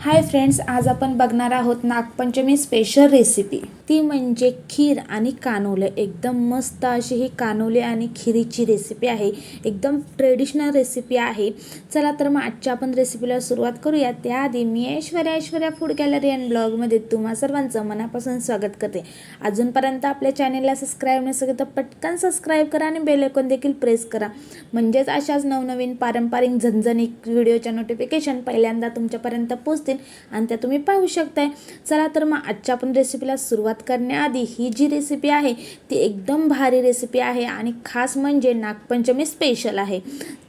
Hi friends आज आपण बघणार आहोत नागपंचमी स्पेशल रेसिपी ती म्हणजे खीर आणि कानोले. एकदम मस्त अशी ही कानोले आणि खिरीची रेसिपी आहे. एकदम ट्रेडिशनल रेसिपी आहे. चला तर मग आजच्या आपण रेसिपीला सुरुवात करूया. त्याआधी मी Aishwarya Aishwarya food gallery and ब्लॉगमध्ये तुम्हा सर्वांचं मनापासून स्वागत करते. अजूनपर्यंत आपल्या चॅनेलला सबस्क्राईब नसेल तर पटकन सबस्क्राईब करा आणि बेलेकॉन देखील प्रेस करा. म्हणजेच अशाच नवनवीन पारंपरिक झणझणीत व्हिडिओच्या नोटिफिकेशन पहिल्यांदा तुमच्यापर्यंत असतील आणि त्या तुम्ही पाहू शकताय. चला तर मग आजच्या आपण रेसिपीला सुरुवात करण्याआधी ही जी रेसिपी आहे ती एकदम भारी रेसिपी आहे आणि खास म्हणजे नागपंचमी स्पेशल आहे.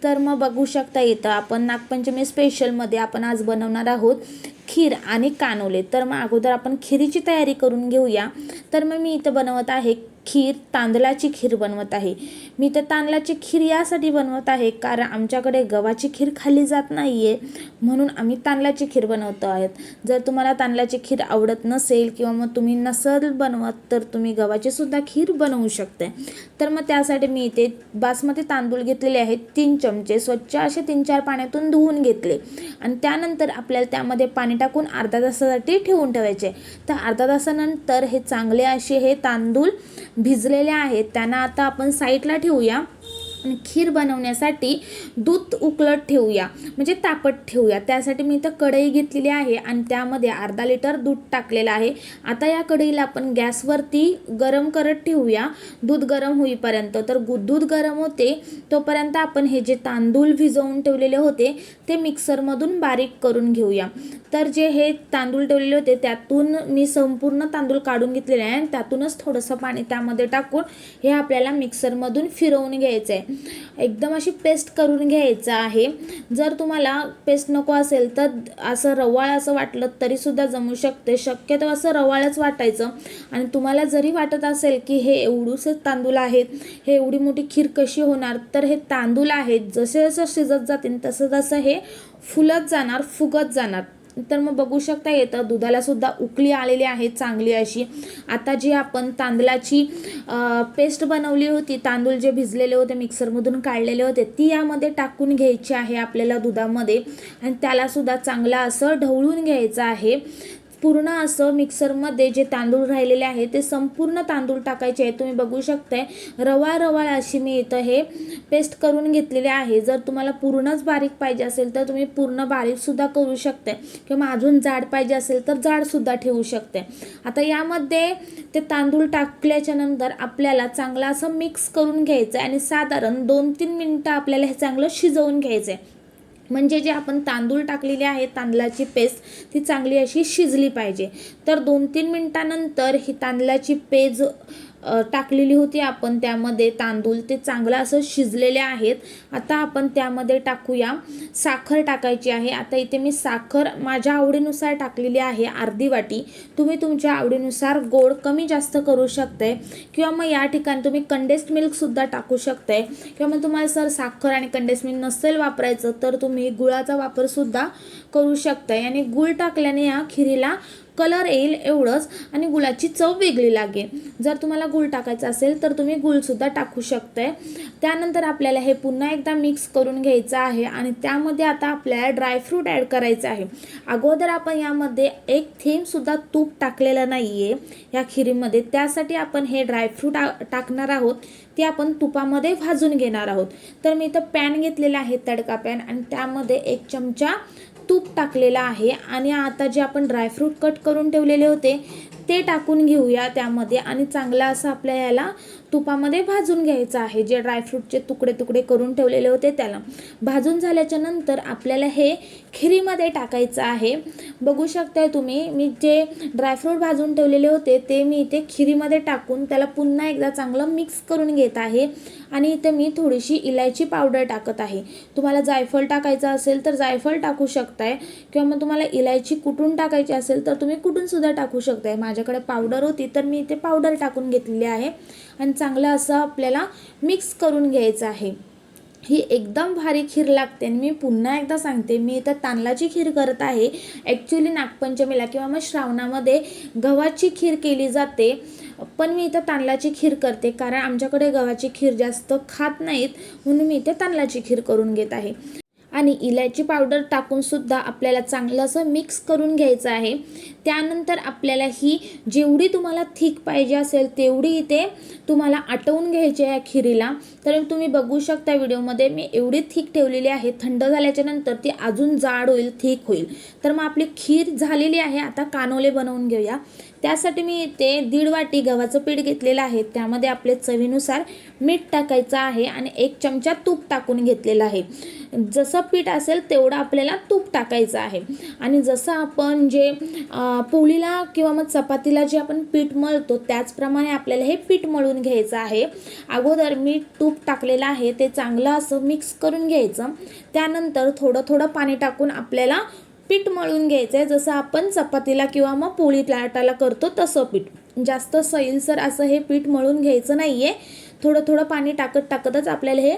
तर मग बघू शकता येतं आपण नागपंचमी स्पेशलमध्ये आपण आज बनवणार आहोत खीर आणि कानोले. तर मग अगोदर आपण खिरीची तयारी करून घेऊया. तर मग मी इथं बनवत आहे खीर तांदळाची खीर बनवत आहे. मी तर तांदळाची खीर यासाठी बनवत आहे कारण आमच्याकडे गव्हाची खीर खाल्ली जात नाही आहे म्हणून आम्ही तांदळाची खीर बनवतो आहेत. जर तुम्हाला तांदळाची खीर आवडत नसेल किंवा मग तुम्ही नसल बनवत तर तुम्ही गव्हाचीसुद्धा खीर बनवू शकते तर मग त्यासाठी मी इथे बासमती तांदूळ घेतलेले आहेत. तीन चमचे स्वच्छ असे तीन चार पाण्यातून धुवून घेतले. आणि त्यानंतर आपल्याला त्यामध्ये पाणी टाकून अर्धा तासासाठी ठेवून ठेवायचे. तर अर्धा तासानंतर हे चांगले असे हे तांदूळ भिजलेल्या आहेत त्यांना आता आपण साईडला ठेवूया. आणि खीर बनवण्यासाठी दूध उकळत ठेवूया. म्हणजे तापत ठेवूया. त्यासाठी मी इथं कढई घेतलेली आहे आणि त्यामध्ये अर्धा लिटर दूध टाकलेलं आहे. आता या कढईला आपण गॅसवरती गरम करत ठेवूया. दूध गरम होईपर्यंत. तर गु दूध गरम होते तोपर्यंत आपण हे जे तांदूळ भिजवून ठेवलेले होते ते मिक्सरमधून बारीक करून घेऊया. तर जे हे तांदूळ ठेवलेले होते त्यातून मी संपूर्ण तांदूळ काढून घेतलेले आहे आणि त्यातूनच थोडंसं पाणी त्यामध्ये टाकून हे आपल्याला मिक्सरमधून फिरवून घ्यायचं आहे एकदम अशी पेस्ट करून घ्यायचं आहे. जर तुम्हाला पेस्ट नको असेल तर असं रवाळ असं वाटलं तरीसुद्धा जमू शकते. शक्यतो असं रवाळच वाटायचं. आणि तुम्हाला जरी वाटत असेल की हे एवढूसच तांदूळ आहेत हे एवढी मोठी खीर कशी होणार तर हे तांदूळ आहेत. जसे जसं शिजत जातील तसं तसं हे फुलत जाणार फुगत जाणार. तर मग बघू शकता येतं. दुधाला सुद्धा उकळी आलेली आहे चांगली अशी. आता जी आपण तांदळाची पेस्ट बनवली होती तांदूळ जे भिजलेले होते मिक्सरमधून काढलेले होते ती यामध्ये टाकून घ्यायची आहे आपल्याला दुधामध्ये. आणि त्यालासुद्धा चांगलं असं ढवळून घ्यायचं आहे. पूर्ण असं मिक्सरमध्ये जे तांदूळ राहिलेले आहे ते संपूर्ण तांदूळ टाकायचे आहे तुम्ही बघू शकताय रवा रवा अशी मी इथं हे पेस्ट करून घेतलेले आहे. जर तुम्हाला पूर्णच बारीक पाहिजे असेल तर तुम्ही पूर्ण बारीकसुद्धा करू शकते किंवा अजून जाड पाहिजे असेल तर जाडसुद्धा ठेवू शकते आता यामध्ये ते तांदूळ टाकल्याच्या नंतर आपल्याला चांगलं असं मिक्स करून घ्यायचं आहे आणि साधारण दोन तीन मिनटं आपल्याला हे चांगलं शिजवून घ्यायचं आहे म्हणजे जे आपण तांदूळ टाकलेले आहे तांदळाची पेस्ट ती चांगली अशी शिजली पाहिजे. तर दोन तीन मिनटानंतर ही तांदळाची पेज टाकलेली होती. आपण त्यामध्ये तांदूळ ते चांगलं असं शिजलेले आहेत. आता आपण त्यामध्ये टाकूया. साखर टाकायची आहे. आता इथे मी साखर माझ्या आवडीनुसार टाकलेली आहे. अर्धी वाटी. तुम्ही तुमच्या आवडीनुसार गोड कमी जास्त करू शकताय. किंवा मग या ठिकाणी तुम्ही कंडेस्ड मिल्कसुद्धा टाकू शकताय. किंवा मग तुम्हाला सर साखर आणि कंडेस्ड मिल्क नसेल वापरायचं तर तुम्ही गुळाचा वापरसुद्धा करू शकताय. आणि गुळ टाकल्याने या खिरीला कलर येईल एवढंच आणि गुळाची चव वेगळी लागेल. जर तुम्हाला गुळ टाकायचा असेल तर तुम्ही गुळसुद्धा टाकू शकताय. त्यानंतर आपल्याला हे पुन्हा एकदा मिक्स करून घ्यायचं आहे आणि त्यामध्ये आता आपल्याला ड्रायफ्रूट ॲड करायचं आहे. अगोदर आपण यामध्ये एक थेंबसुद्धा तूप टाकलेलं नाही आहे या खिरीमध्ये. त्यासाठी आपण हे ड्रायफ्रूट टाकणार आहोत. ते आपण तुपामध्ये भाजून घेणार आहोत. तर मी इथं पॅन घेतलेला आहे तडका पॅन आणि त्यामध्ये एक चमचा तूप टाकलेलं आहे आणि आता जे आपण ड्रायफ्रूट कट करून ठेवलेले होते ते टाकून घेऊया त्यामध्ये आणि चांगला असं आपल्या याला तुपामध्ये भाजून घ्यायचं आहे. जे ड्रायफ्रूटचे तुकडे तुकडे करून ठेवलेले होते त्याला. भाजून झाल्याच्यानंतर आपल्याला हे खिरीमध्ये टाकायचं आहे. बघू शकताय तुम्ही मी जे ड्रायफ्रूट भाजून ठेवलेले होते ते मी इथे खिरीमध्ये टाकून त्याला पुन्हा एकदा चांगलं मिक्स करून घेत आहे. आणि इथे मी थोडीशी इलायची पावडर टाकत आहे. तुम्हाला जायफळ टाकायचं असेल तर जायफळ टाकू शकताय. किंवा मग तुम्हाला इलायची कुटून टाकायची असेल तर तुम्ही कुटूनसुद्धा टाकू शकताय. माझ्याकडे पावडर होती तर मी इथे पावडर टाकून घेतलेली आहे. आणि चांगलं असं आपल्याला मिक्स करून घ्यायचं आहे. ही एकदम भारी खीर लागते आणि मी पुन्हा एकदा सांगते मी इथं तांदळाची खीर करत आहे. ॲक्च्युली नागपंचमीला किंवा मग श्रावणामध्ये गव्हाची खीर केली जाते पण मी इथं तांदळाची खीर करते कारण आमच्याकडे गव्हाची खीर जास्त खात नाहीत म्हणून मी इथे तांदळाची खीर करून घेत आहे. आणि इलायची पावडर टाकूनसुद्धा आपल्याला चांगलं असं मिक्स करून घ्यायचं आहे. त्यानंतर आपल्याला ही जेवढी तुम्हाला थिक पाहिजे असेल तेवढी इथे तुम्हाला आटवून घ्यायची आहे खिरीला. तर तुम्ही बघू शकता व्हिडिओमध्ये मी एवढी थिक ठेवलेली आहे थंड झाल्याच्यानंतर ती अजून जाड होईल थिक होईल. तर मग आपली खीर झालेली आहे आता कानोले बनवून घेऊया. त्यासाठी मी इथे दीड वाटी गव्हाचं पीठ घेतलेलं आहे. त्यामध्ये आपले चवीनुसार मीठ टाकायचं आहे आणि एक चमचा तूप टाकून घेतलेलं आहे. जसं पीठ असेल तेवढं आपल्याला तूप टाकायचं आहे. आणि जसं आपण जे पोळीला किंवा मग चपातीला जे आपण पीठ मळतो त्याचप्रमाणे आपल्याला हे पीठ मळून घ्यायचं आहे. अगोदर मी तूप टाकलेलं आहे ते चांगलं असं मिक्स करून घ्यायचं. त्यानंतर थोडं थोडं पाणी टाकून आपल्याला पीठ मळून घ्यायचं आहे जसं आपण चपातीला किंवा मग पोळी लाटायला करतो तसं पीठ. जास्त सैलसर असं हे पीठ मळून घ्यायचं नाही आहे थोडं थोडं पाणी टाकत टाकतच आपल्याला हे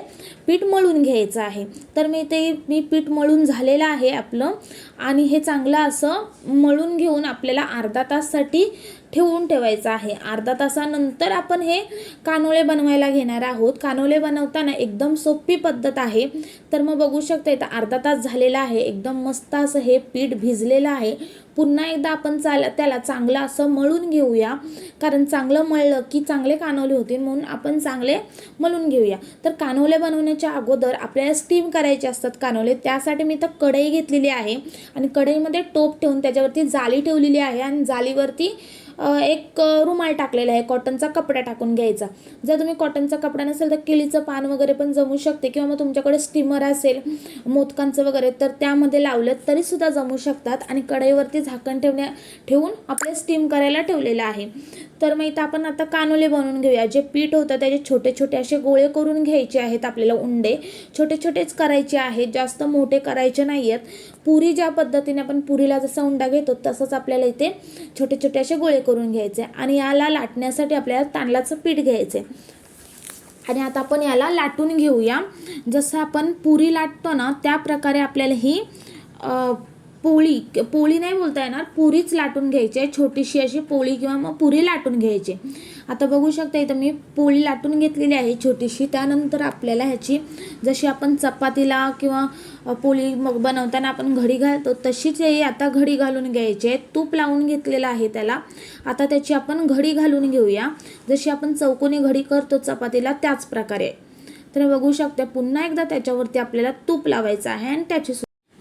पीठ मळून घ्यायचं आहे. तर मी ते मी पीठ मळून झालेलं आहे आपलं. आणि हे चांगलं असं मळून घेऊन आपल्याला अर्धा ताससाठी ठेवून ठेवायचं आहे. अर्धा तासानंतर आपण हे कानोळे बनवायला घेणार आहोत. कानोळे बनवताना एकदम सोपी पद्धत आहे. तर मग बघू शकता इथं अर्धा तास झालेला आहे. एकदम मस्त असं हे पीठ भिजलेलं आहे. पुन्हा एकदा आपण चाल त्याला चांगलं असं मळून घेऊया. कारण चांगलं मळलं की चांगले कानोले होतील म्हणून आपण चांग चांगले मलून घेऊया. तर कानोले बनवण्याच्या अगोदर आपल्याला स्टीम करायचे असतात कानोले. त्यासाठी मी तर कढई घेतलेली आहे. आणि कढईमध्ये टोप ठेवून त्याच्यावरती जाळी ठेवलेली आहे. आणि जाळीवरती एक रुमाल टाकलेला आहे कॉटनचा कपडा टाकून घ्यायचा. जर तुम्ही कॉटनचा कपडा नसेल तर केळीचं पान वगैरे पण जमू शकते किंवा मग तुमच्याकडे स्टीमर असेल मोदकांचं वगैरे तर त्यामध्ये लावलं तरीसुद्धा जमू शकतात आणि कढईवरती झाकण ठेवण्या ठेवून आपल्या स्टीम करायला ठेवलेलं आहे. तर मग इथं आपण आता कानोले बनवून घेऊया. जे पीठ होतं त्याचे छोटे छोटे असे गोळे करून घ्यायचे आहेत आपल्याला उंडे. छोटे छोटेच करायचे आहेत जास्त मोठे करायचे नाही आहेत पुरी ज्या पद्धतीने आपण पुरीला जसा उंडा घेतो तसंच आपल्याला इथे छोटे छोटे असे गोळे करून घ्यायचे आणि याला लाटण्यासाठी आपल्याला तांदळाचं पीठ घ्यायचं. आणि आता आपण याला लाटून घेऊया. जसं आपण पुरी लाटतो ना त्या प्रकारे आपल्याला ही पोळी पोळी नाही बोलता येणार पुरीच लाटून घ्यायची आहे छोटीशी अशी पोळी किंवा मग पुरी लाटून घ्यायची. आता बघू शकता इथं मी पोळी लाटून घेतलेली आहे छोटीशी. त्यानंतर आपल्याला ह्याची जशी आपण चपातीला किंवा पोळी मग बनवताना आपण घडी घालतो तशीच हे आता घडी घालून घ्यायची आहे. तूप लावून घेतलेलं आहे त्याला. आता त्याची आपण घडी घालून घेऊया. जशी आपण चौकोनी घडी करतो चपातीला त्याच प्रकारे. तर बघू शकता पुन्हा एकदा त्याच्यावरती आपल्याला तूप लावायचं आहे आणि त्याची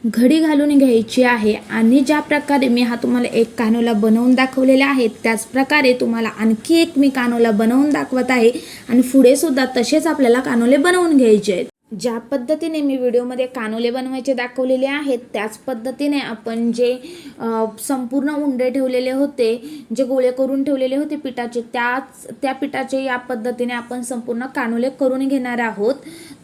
घडी घालून घ्यायची आहे आणि ज्या प्रकारे मी हा तुम्हाला एक कानोला बनवून दाखवलेला आहे त्याच प्रकारे तुम्हाला आणखी एक मी कानोला बनवून दाखवत आहे आणि पुढे सुद्धा तसेच आपल्याला कानोले बनवून घ्यायचे आहेत. ज्या पद्धतीने मी व्हिडिओमध्ये कानोले बनवायचे दाखवलेले आहेत त्याच पद्धतीने आपण जे संपूर्ण उंडे ठेवलेले होते जे गोळे करून ठेवलेले होते पिठाचे त्याच त्या पिठाचे या पद्धतीने आपण संपूर्ण कानोले करून घेणार आहोत.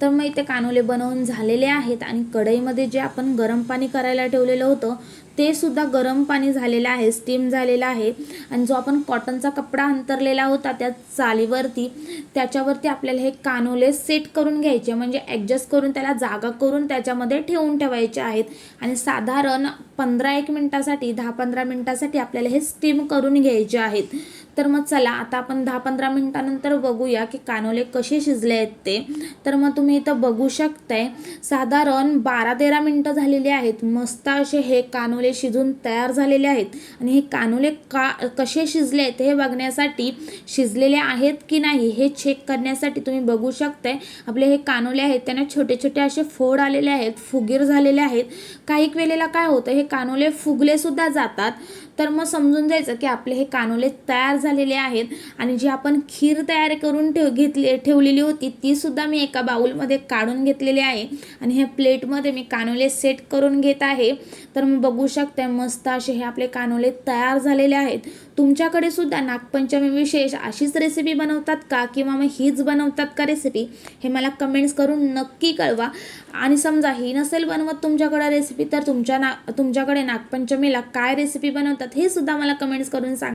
तर मग इथे कानोले बनवून झालेले आहेत आणि कढईमध्ये जे आपण गरम पाणी करायला ठेवलेलं होतं ते सुद्धा गरम पाणी झालेलं आहे स्टीम झालेलं आहे. आणि जो आपण कॉटनचा कपडा अंतरलेला होता त्या चालीवरती त्याच्यावरती आपल्याला हे कानोले सेट करून घ्यायचे. म्हणजे ॲडजस्ट करून त्याला जागा करून त्याच्यामध्ये ठेवून ठेवायचे आहेत. आणि साधारण पंधरा एक मिनटासाठी दहा पंधरा मिनटासाठी आपल्याला हे स्टीम करून घ्यायचे आहेत. तर मग चला आता आपण दहा पंधरा मिनटानंतर बघूया की कानोले कसे शिजले आहेत ते. तर मग तुम्ही इथं बघू शकताय साधारण बारा तेरा मिनटं झालेली आहेत. मस्त असे हे कानोले शिजून तयार झालेले आहेत. आणि हे कानोले का कसे शिजले आहेत हे बघण्यासाठी शिजलेले आहेत की नाही हे चेक करण्यासाठी तुम्ही बघू शकताय. आपले हे कानोले आहेत त्यांना छोटे छोटे असे फोड आलेले आहेत फुगीर झालेले आहेत. काही वेळेला काय होतं हे कानोले फुगले सुद्धा जातात. तर मग समजून जायचं की आपले हे कानोले तयार झालेले आहेत आणि जी आपण खीर तयार करून ठेव घेतली ठेवलेली होती ती सुद्धा मी एका बाउलमध्ये काढून घेतलेली आहे. आणि हे प्लेटमध्ये मी कानोले सेट करून घेत आहे. तर मग बघू शकते मस्त असे हे आपले कानोले तयार झालेले आहेत. तुमच्याकडे सुद्धा नागपंचमी विशेष अशीच रेसिपी बनवतात का? किंवा मग हीच बनवतात का रेसिपी हे मला कमेंट्स करून नक्की कळवा. आणि समजा ही नसेल बनवत तुमच्याकडे रेसिपी तर तुमच्या ना तुमच्याकडे नागपंचमीला काय रेसिपी बनवतात? हे सुद्धा मला कमेंट्स करून सांग.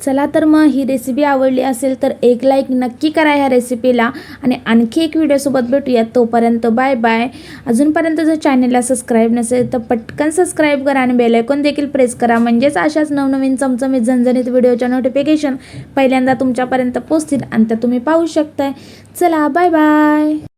चला तर मग ही रेसिपी आवडली असेल तर एक लाईक नक्की करा ह्या रेसिपीला आणि आणखी एक व्हिडिओसोबत भेटूया तोपर्यंत बाय बाय अजूनपर्यंत जर चॅनलला सबस्क्राईब नसेल तर पटकन सबस्क्राईब करा आणि बेलायकॉन देखील प्रेस करा. म्हणजेच अशाच नवनवीन चमचमीत झणझणीत व्हिडिओच्या नोटिफिकेशन पहिल्यांदा तुमच्यापर्यंत पोचतील आणि त्या तुम्ही पाहू शकताय. चला बाय बाय